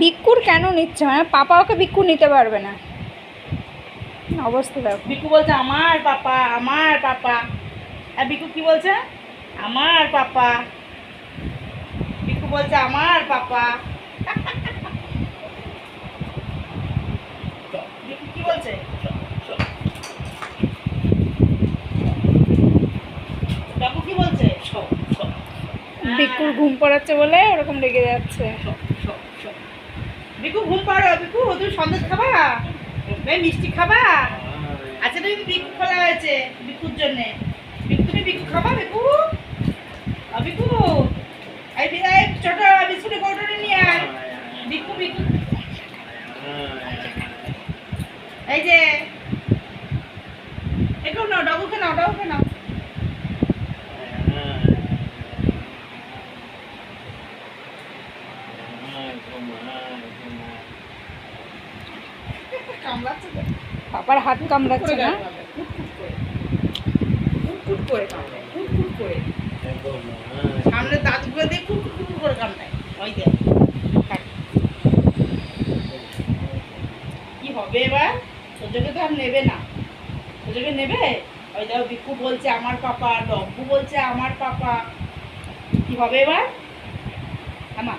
বিক্কুর কেন নিচ্ছে? মানে পাপা ওকে বিক্কুর নিতে পারবে না। অবস্থা দেখো। বিকু বলছে আমার পাপা আমার পাপা। আর বিকু কি বলছে? আমার পাপা। বিকু বলছে আমার পাপা। বিকু কি বলছে? বাবু বিক্কুর ঘুম পড়াচ্ছে বলে ওরকম রেগে যাচ্ছে। বিকু ঘুম পাড়ো বিকু তুমি সন্দেশ খাবা? মিষ্টি খাবা? আচ্ছা তুমি বিকু খোলা হয়েছে বিকুর জন্য। বিকু তুমি বিকু খাবা বিকু বিকু এই বি- এই ছোট বিস্কুটের কৌটোটা নিয়ে আয়। বিকু বিকু এই যে, একটু নাও ডবুকে নাও ডবুকে নাও। কামড়াচ্ছে তো। পাপার হাত কামড়াচ্ছে না? কুটকুট করে। কামড়ায়। কুটকুট করে। সামনে দাঁতগুলো দিয়ে কুটকুট কুটকুট করে কামড়ায়। ওই দেখ। কি হবে এবার? তো আর নেবে না। নেবে? ওই দেখো বলছে আমার পাপা ডব্বু বলছে আমার পাপা। কি হবে এবার? আমার